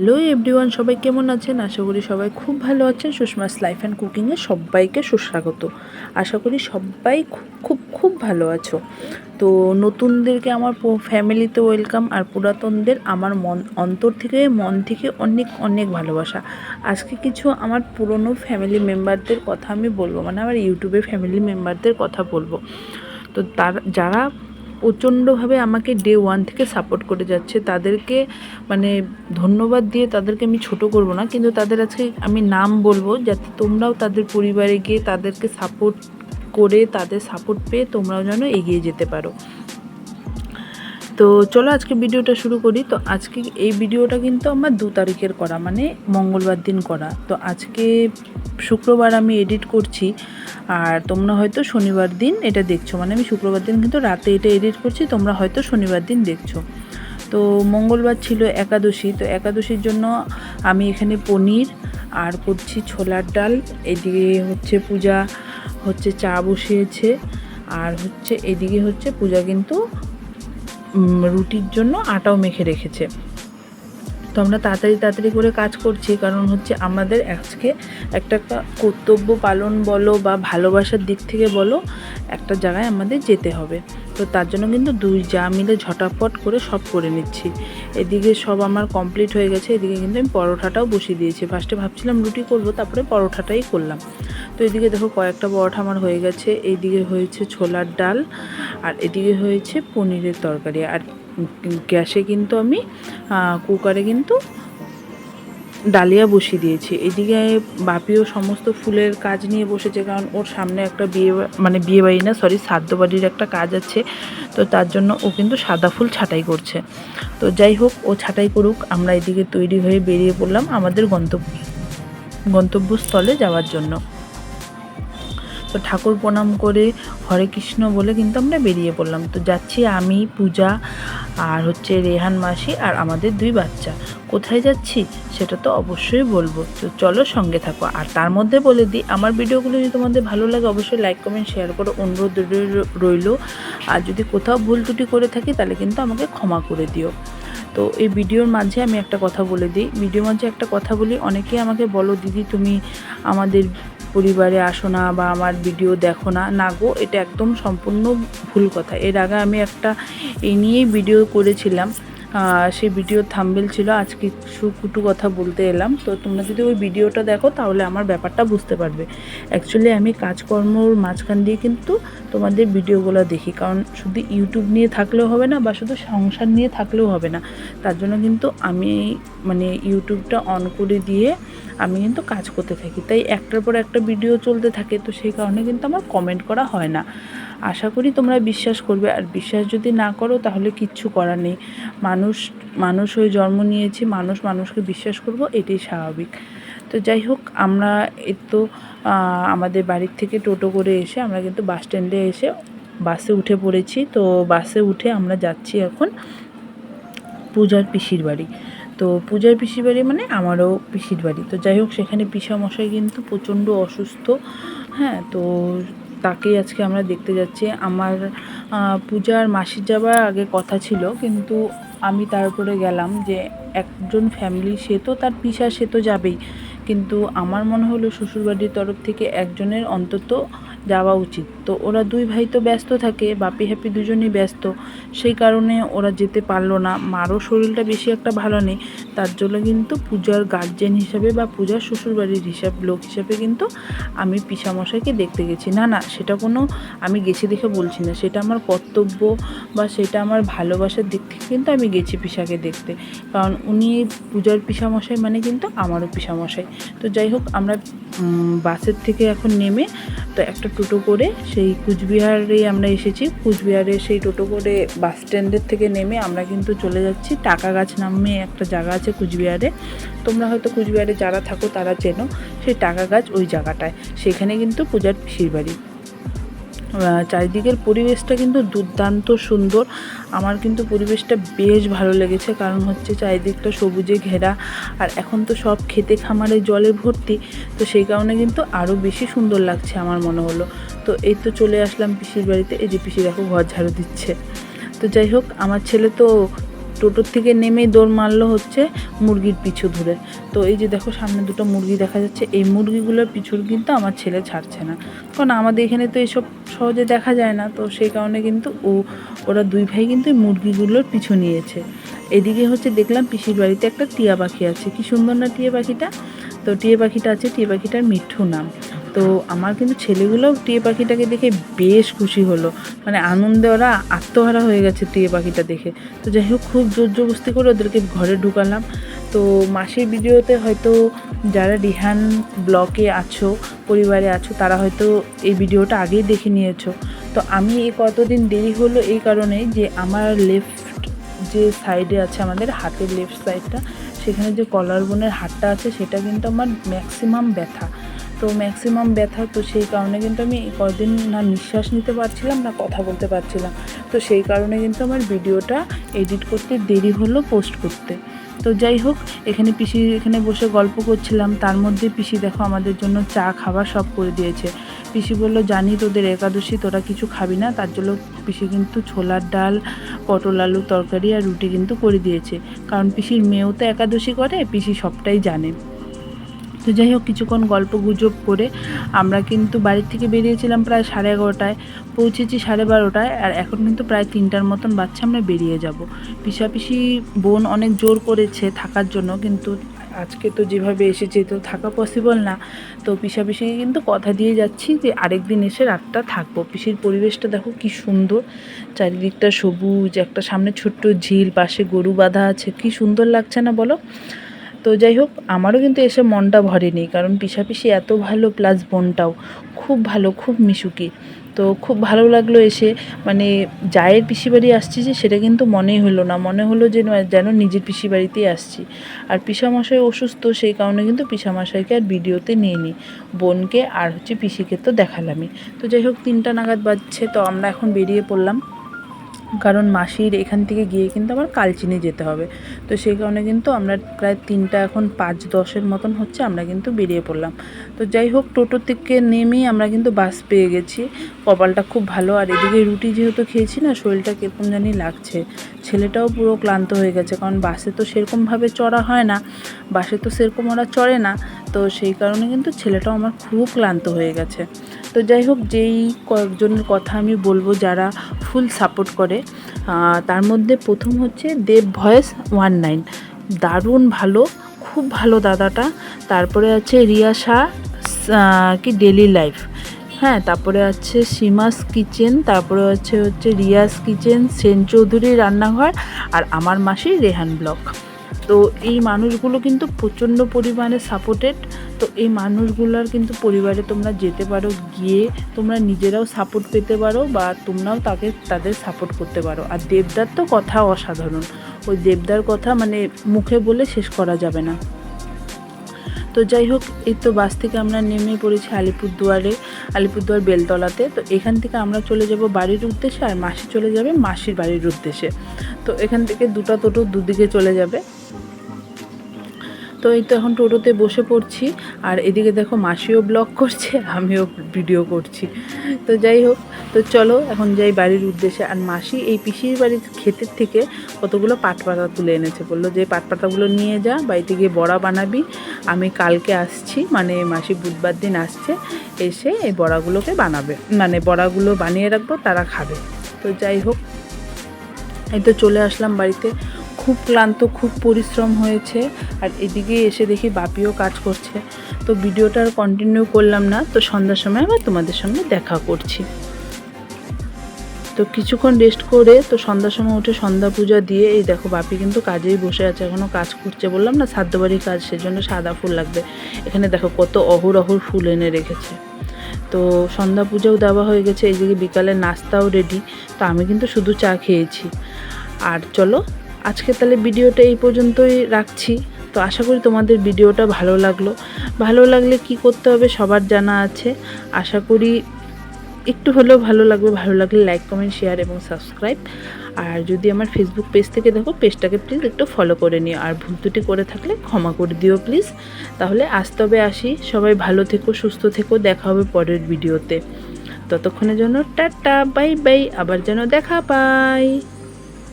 Hello everyone, সবাই কেমন আছেন? আশা করি সবাই খুব ভালো আছেন। সুষমাস লাইফ অ্যান্ড কুকিংয়ে সবাইকে সুস্বাগত। আশা করি সবাই খুব খুব খুব ভালো আছো। তো নতুনদেরকে আমার ফ্যামিলিতে ওয়েলকাম আর পুরাতনদের আমার মন, অন্তর থেকে, মন থেকে অনেক অনেক ভালোবাসা। আজকে কিছু আমার পুরনো ফ্যামিলি মেম্বারদের কথা আমি বলব মানে আমার ইউটিউবে ফ্যামিলি মেম্বারদের কথা বলব। তো তার, যারা প্রচণ্ডভাবে আমাকে ডে ওয়ান থেকে সাপোর্ট করে যাচ্ছে। তাদেরকে মানে ধন্যবাদ দিয়ে তাদেরকে আমি ছোট করব না, কিন্তু তাদের আজকে আমি নাম বলব যাতে তোমরাও তাদের পরিবারে গিয়ে তাদেরকে সাপোর্ট করে, তাদের সাপোর্ট পেয়ে তোমরাও যেন এগিয়ে যেতে পারো। তো চলো আজকে ভিডিওটা শুরু করি। তো আজকে এই ভিডিওটা কিন্তু আমার দু তারিখের করা মানে মঙ্গলবার দিন করা। তো আজকে শুক্রবার আমি এডিট করছি, আর তোমরা হয়তো শনিবার দিন এটা দেখছ। মানে আমি শুক্রবার দিন কিন্তু রাতে এটা এডিট করছি, তোমরা হয়তো শনিবার দিন দেখছ। তো মঙ্গলবার ছিল একাদশী, তো একাদশীর জন্য আমি এখানে পনির আর করছি ছোলার ডাল, এদিকে হচ্ছে পূজা হচ্ছে চা বসিয়েছে, আর হচ্ছে এদিকে হচ্ছে পূজা কিন্তু রুটির জন্য আটাও মেখে রেখেছে। তো আমরা তাড়াতাড়ি তাড়াতাড়ি করে কাজ করছি, কারণ হচ্ছে আমাদের আজকে একটা কর্তব্য পালন বলো বা ভালোবাসার দিক থেকে বলো, একটা জায়গায় আমাদের যেতে হবে। তো তার জন্য কিন্তু দুই যা মিলে ঝটাপট করে সব করে নিচ্ছি। এদিকে সব আমার কমপ্লিট হয়ে গেছে, এদিকে কিন্তু আমি পরোঠাটাও বসিয়ে দিয়েছি। ফার্স্টে ভাবছিলাম রুটি করব, তারপরে পরোঠাটাই করলাম। তো এদিকে দেখো কয়েকটা পরোঠা আমার হয়ে গেছে। এইদিকে হয়েছে ছোলার ডাল আর এদিকে হয়েছে পনিরের তরকারি। আর গ্যাসে কিন্তু আমি কুকারে কিন্তু ডালিয়া বসিয়ে দিয়েছি। এদিকে বাপিও সমস্ত ফুলের কাজ নিয়ে বসেছে কারণ ওর সামনে একটা বিয়ে মানে বিয়ে বাড়ি না সরি শ্রাদ্ধ বাড়ির একটা কাজ আছে। তো তার জন্য ও কিন্তু সাদা ফুল ছাটাই করছে। তো যাই হোক, ও ছাটাই করুক, আমরা এদিকে তৈরি হয়ে বেরিয়ে পড়লাম আমাদের গন্তব্য, গন্তব্যস্থলে যাওয়ার জন্য। তো ঠাকুর প্রণাম করে হরে কৃষ্ণ বলে কিন্তু আমরা বেরিয়ে পড়লাম। তো যাচ্ছি আমি, পূজা আর হচ্ছে রেহান মাসি আর আমাদের দুই বাচ্চা। কোথায় যাচ্ছি সেটা তো অবশ্যই বলব। তো চলো সঙ্গে থাকো। আর তার মধ্যে বলে দিই, আমার ভিডিওগুলো যদি তোমাদের ভালো লাগে অবশ্যই লাইক কমেন্ট শেয়ার করো। অনুরোধ রইল। আর যদি কোথাও ভুল ত্রুটি করে থাকি তাহলে কিন্তু আমাকে ক্ষমা করে দিও। তো এই ভিডিওর মাঝে আমি একটা কথা বলে দিই। ভিডিওর মাঝে একটা কথা বলি, অনেকেই আমাকে বলো, দিদি, তুমি আমাদের পরিবারে আসো না বা আমার ভিডিও দেখো না না গো, এটা একদম সম্পূর্ণ ভুল কথা। এর আগে আমি একটা এই নিয়েই ভিডিও করেছিলাম সেই ভিডিওর থাম্বেল ছিল আজকে কিছু কুটু কথা বলতে এলাম। তো তোমরা যদি ওই ভিডিওটা দেখো, তাহলে আমার ব্যাপারটা বুঝতে পারবে। অ্যাকচুয়ালি আমি কাজকর্মর মাঝখান দিয়ে কিন্তু তোমাদের ভিডিওগুলো দেখি, কারণ শুধু ইউটিউব নিয়ে থাকলেও হবে না, বা শুধু সংসার নিয়ে থাকলেও হবে না। তার জন্য কিন্তু আমি মানে ইউটিউবটা অন করে দিয়ে আমি কিন্তু কাজ করতে থাকি। তাই একটার পর একটা ভিডিও চলতে থাকে, তো সেই কারণে কিন্তু আমার কমেন্ট করা হয় না। আশা করি তোমরা বিশ্বাস করবে। আর বিশ্বাস যদি না করো, তাহলে কিচ্ছু করার নেই। মানুষ মানুষ হয়ে জন্ম নিয়েছি, মানুষ মানুষকে বিশ্বাস করব, এটাই স্বাভাবিক। তো যাই হোক, আমরা এই তো আমাদের বাড়ির থেকে টোটো করে এসে আমরা কিন্তু বাস স্ট্যান্ডে এসে বাসে উঠে পড়েছি। তো বাসে উঠে আমরা যাচ্ছি এখন পূজার পিসির বাড়ি। তো পূজার পিসির বাড়ি মানে আমারও পিসির বাড়ি। তো যাই হোক, সেখানে পিসামশাই কিন্তু প্রচণ্ড অসুস্থ। হ্যাঁ তো তাকেই আজকে আমরা দেখতে যাচ্ছি। আমার পূজার মাসির যাবার আগে কথা ছিল, কিন্তু আমি তারপরে গেলাম যে একজন ফ্যামিলি, সে তো তার পিসা সে তো যাবেই। কিন্তু আমার মনে হলো শ্বশুরবাড়ির তরফ থেকে একজনের অন্তত যাওয়া উচিত। তো ওরা দুই ভাই তো ব্যস্ত থাকে, বাপি হ্যাপি দুজনেই ব্যস্ত। সেই কারণে ওরা যেতে পারল না। মারও শরীরটা বেশি একটা ভালো নেই। তার জন্য কিন্তু পূজার গার্জেন হিসাবে বা পূজার শ্বশুরবাড়ির হিসাব, লোক হিসাবে কিন্তু আমি পিসামশাইকে দেখতে গেছি। না না, সেটা কোনো আমি গেছি দেখে বলছি না। সেটা আমার কর্তব্য বা সেটা আমার ভালোবাসার দিক থেকে কিন্তু আমি গেছি পিসাকে দেখতে। কারণ উনি পূজার পিসামশাই মানে কিন্তু আমারও পিসামশাই। তো যাই হোক, আমরা বাসের থেকে এখন নেমে তো একটা টোটো করে সেই কুচবিহারে আমরা এসেছি। কুচবিহারে সেই টোটো করে বাস স্ট্যান্ডের থেকে নেমে আমরা কিন্তু চলে যাচ্ছি। টাকা গাছ নামে একটা জায়গা আছে কুচবিহারে। তোমরা হয়তো কুচবিহারে যারা থাকো তারা চেনো সেই টাকা গাছ ওই জায়গাটায়। সেখানে কিন্তু পূজার পিসির বাড়ি চারিদিকের পরিবেশটা কিন্তু দুর্দান্ত সুন্দর। আমার কিন্তু পরিবেশটা বেশ ভালো লেগেছে, কারণ হচ্ছে চারিদিকটা সবুজে ঘেরা। আর এখন তো সব খেতে খামারে জলে ভর্তি, তো সেই কারণে কিন্তু আরও বেশি সুন্দর লাগছে আমার মনে হলো। তো এই তো চলে আসলাম পিসির বাড়িতে, এই যে পিসি দেখো ঘর ঝাড়ু দিচ্ছে। তো যাই হোক, আমার ছেলে তো টোটোর থেকে নেমেই দৌড় মারলো হচ্ছে মুরগির পিছু ধরে। তো এই যে দেখো সামনে দুটো মুরগি দেখা যাচ্ছে, এই মুরগিগুলোর পিছুর কিন্তু আমার ছেলে ছাড়ছে না। কারণ আমাদের এখানে তো এইসব সহজে দেখা যায় না, তো সেই কারণে কিন্তু ও, ওরা দুই ভাই কিন্তু মুরগিগুলোর পিছু নিয়েছে। এদিকে হচ্ছে দেখলাম পিসির বাড়িতে একটা টিয়া পাখি আছে। কি সুন্দর না টিয়া পাখিটা? তো টিয়া পাখিটা আছে, টিয়া পাখিটার মিঠু নাম। তো আমার কিন্তু ছেলেগুলোও টিয়ে পাখিটাকে দেখে বেশ খুশি হলো। মানে আনন্দে ওরা আত্মহারা হয়ে গেছে টিয়ে পাখিটা দেখে। তো যাই হোক, খুব জোর জবস্তি করে ওদেরকে ঘরে ঢুকালাম। তো মাসির ভিডিওতে হয়তো যারা রিহান ব্লকে আছো, পরিবারে আছো, তারা হয়তো এই ভিডিওটা আগেই দেখে নিয়েছো। তো আমি এই কতদিন দেরি হলো এই কারণে যে আমার লেফট যে সাইডে আছে আমাদের, হাতের লেফট সাইডটা সেখানে যে কলার বোনের হাটটা আছে, সেটা কিন্তু আমার ম্যাক্সিমাম ব্যথা। তো ম্যাক্সিমাম ব্যথা তো সেই কারণে কিন্তু আমি কদিন না নিঃশ্বাস নিতে পারছিলাম, না কথা বলতে পারছিলাম। তো সেই কারণে কিন্তু আমার ভিডিওটা এডিট করতে দেরি হলো পোস্ট করতে। তো যাই হোক, এখানে পিসি এখানে বসে গল্প করছিলাম, তার মধ্যে পিসি দেখো আমাদের জন্য চা, খাবার সব করে দিয়েছে। পিসি বলল, জানি তোদের একাদশী, তোরা কিছু খাবি না। তার জন্য পিসি কিন্তু ছোলার ডাল, পটল আলু তরকারি আর রুটি কিন্তু করে দিয়েছে। কারণ পিসির মেয়েও তো একাদশী করে, পিসি সবটাই জানে। তো যাই হোক, কিছুক্ষণ গল্প গুজব করে আমরা কিন্তু বাড়ির থেকে বেরিয়েছিলাম প্রায় সাড়ে এগারোটায়, পৌঁছেছি সাড়ে বারোটায় আর এখন কিন্তু প্রায় তিনটার মতন বাচ্চা আমরা বেরিয়ে যাব। পিসাপিসি বোন অনেক জোর করেছে থাকার জন্য, কিন্তু আজকে তো যেভাবে এসেছে তো থাকা পসিবল না। তো পিসাপিসিকে কিন্তু কথা দিয়ে যাচ্ছি যে আরেক দিন এসে রাতটা থাকব। পিসির পরিবেশটা দেখো কি সুন্দর, চারিদিকটা সবুজ, একটা সামনে ছোট্ট ঝিল, পাশে গরু বাঁধা আছে, কি সুন্দর লাগছে না বলো? তো যাই হোক, আমারও কিন্তু এসে মনটা ভরেনি, কারণ পিসাপিসি এত ভালো প্লাস বোনটাও, খুব ভালো, খুব মিশুকি। তো খুব ভালো লাগল এসে মানে জায়ের পিসি বাড়ি আসছি যে, সেটা কিন্তু মনেই হলো না, মনে হলো যে যেন নিজের পিসি বাড়িতেই আসছি। আর পিসামশাই অসুস্থ, সেই কারণে কিন্তু পিসামশাইকে আর ভিডিওতে নিয়ে নিই বোনকে আর হচ্ছে পিসিকে তো দেখালামই। তো যাই হোক, তিনটা নাগাদ বাজছে, তো আমরা এখন বেরিয়ে পড়লাম। কারণ মাসির এখান থেকে গিয়ে কিন্তু আমার কালচিনি যেতে হবে। তো সেই কারণে কিন্তু আমরা প্রায় তিনটা, এখন পাঁচ দশের মতন হচ্ছে আমরা কিন্তু বেরিয়ে পড়লাম। তো যাই হোক টোটো থেকে নেমেই আমরা কিন্তু বাস পেয়ে গেছি। কপালটা খুব ভালো। আর এদিকে রুটি যেহেতু খেয়েছি না, শরীরটা কীরকম জানি লাগছে। ছেলেটাও পুরো ক্লান্ত হয়ে গেছে, কারণ বাসে তো সেরকমভাবে চড়া হয় না। বাসে তো সেরকম ওরা চড়ে না। তো সেই কারণে কিন্তু ছেলেটাও আমার খুব ক্লান্ত হয়ে গেছে। তো যাই হোক, যেই কয়েকজনের কথা আমি বলব যারা ফুল সাপোর্ট করে তার মধ্যে প্রথম হচ্ছে দেব ভয়েস ওয়ান নাইন। দারুণ ভালো, খুব ভালো দাদাটা। তারপরে আছে রিয়া শাহ কি ডেলি লাইফ হ্যাঁ তারপরে আছে সীমাস কিচেন, তারপরে হচ্ছে হচ্ছে রিয়াস কিচেন, সেন চৌধুরী রান্নাঘর, আর আমার মাসি রেহান ব্লক। তো এই মানুষগুলো কিন্তু প্রচণ্ড পরিমাণে সাপোর্টেড তো এই মানুষগুলোর কিন্তু পরিবারে তোমরা যেতে পারো, গিয়ে তোমরা নিজেরাও সাপোর্ট পেতে পারো বা তোমরাও তাকে, তাদের সাপোর্ট করতে পারো। আর দেবদার তো কথা অসাধারণ। ওই দেবদার কথা মানে মুখে বলে শেষ করা যাবে না। তো যাই হোক, এই তো বাস থেকে আমরা নেমে পড়েছি আলিপুরদুয়ারে, আলিপুরদুয়ার বেলতলাতে। তো এখান থেকে আমরা চলে যাব বাড়ির উদ্দেশ্যে আর মাসি চলে যাবে মাসির বাড়ির উদ্দেশ্যে। তো এখান থেকে দুটা টোটো দুদিকে চলে যাবে। তো এই তো এখন টোটোতে বসে পড়ছি। আর এদিকে দেখো মাসিও ব্লগ করছে, আমিও ভিডিও করছি। তো যাই হোক, তো চলো এখন যাই বাড়ির উদ্দেশ্যে। আর মাসি এই পিসির বাড়ির ক্ষেতের থেকে কতগুলো পাট পাতা তুলে এনেছে বলল যে পাট পাতাগুলো নিয়ে যা, বাড়িতে গিয়ে বড়া বানাবি। আমি কালকে আসছি। মানে মাসি বুধবার দিন আসছে, এসে এই বড়াগুলোকে বানাবে। মানে বড়াগুলো বানিয়ে রাখব, তারা খাবে। তো যাই হোক, এই তো চলে আসলাম বাড়িতে। খুব ক্লান্ত, খুব পরিশ্রম হয়েছে। আর এদিকে এসে দেখি বাপিও কাজ করছে। তো ভিডিওটা আর কন্টিনিউ করলাম না। তো সন্ধ্যার সময় আবার তোমাদের সঙ্গে দেখা করছি। তো কিছুক্ষণ রেস্ট করে, তো সন্ধ্যার সময় উঠে সন্ধ্যা পূজা দিয়ে, এই দেখো বাপি কিন্তু কাজেই বসে আছে এখনও কাজ করছে বললাম না সাধ্যবাড়ির কাজ, সেজন্য সাদা ফুল লাগবে। এখানে দেখো কত অহুর অহুর ফুল এনে রেখেছে। তো সন্ধ্যা পূজাও দেওয়া হয়ে গেছে, এইদিকে বিকালে নাস্তাও রেডি তো আমি কিন্তু শুধু চা খেয়েছি। আর চলো আজকে তাহলে ভিডিওটা এই পর্যন্তই রাখছি। তো আশা করি তোমাদের ভিডিওটা ভালো লাগল। ভালো লাগলে কি করতে হবে সবার জানা আছে। আশা করি একটু হলেও ভালো লাগবে। ভালো লাগলে লাইক কমেন্ট শেয়ার এবং সাবস্ক্রাইব আর যদি আমার ফেসবুক পেজ থেকে দেখো পেজটাকে প্লিজ একটু ফলো করে নিও। আর ভুল ত্রুটি করে থাকলে ক্ষমা করে দিও প্লিজ তাহলে আজ তবে আসি। সবাই ভালো থেকো, সুস্থ থেকো। দেখা হবে পরের ভিডিওতে। ততক্ষণের জন্য টাটা বাই বাই আবার যেন দেখা পাই